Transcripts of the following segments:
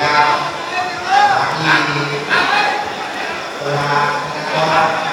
ยาสามีภรรยา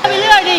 ไปเรื่อยดิ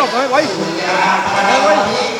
喂喂喂喂。